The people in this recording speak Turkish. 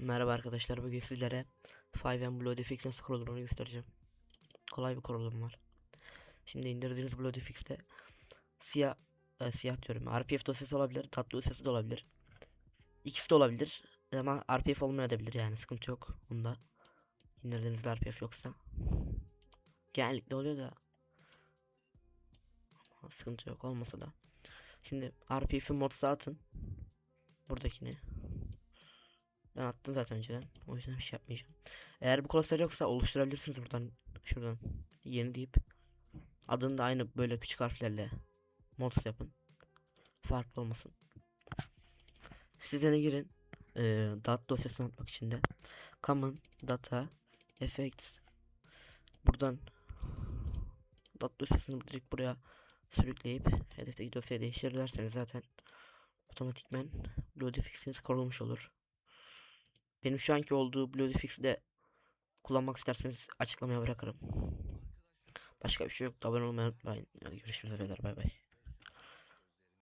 Merhaba arkadaşlar bugün sizlere 5M Bloodifix nasıl kurulur onu göstereceğim. Kolay bir kurulum var. Şimdi indirdiğiniz Bloodifix'te siyah e, siyah diyorum RPF dosyası olabilir, tatlı dosyası da olabilir. İkisi de olabilir ama RPF olmayabilir yani sıkıntı yok bunda. İndirdiğinizde RPF yoksa. Genellikle oluyor da sıkıntı yok olmasa da. Şimdi RPF'i modsa atın. Buradakini. Ben attım zaten önceden. O yüzden bir şey yapmayacağım. Eğer bu klasör yoksa oluşturabilirsiniz buradan. Şuradan. Yeni deyip. Adını da aynı böyle küçük harflerle mods yapın. Farklı olmasın. Sizene girin. Ee, data dosyasını atmak için de. Common data effects. Buradan data dosyasını direkt buraya sürükleyip hedefteki dosyayı değiştirirlerseniz zaten otomatikmen Bloodifix'iniz kurulmuş olur. Benim şu anki olduğu Bloodifix'i de kullanmak isterseniz açıklamaya bırakırım. Başka bir şey yok. Abone olmayı unutmayın. Görüşürüz beyler. Bay bay.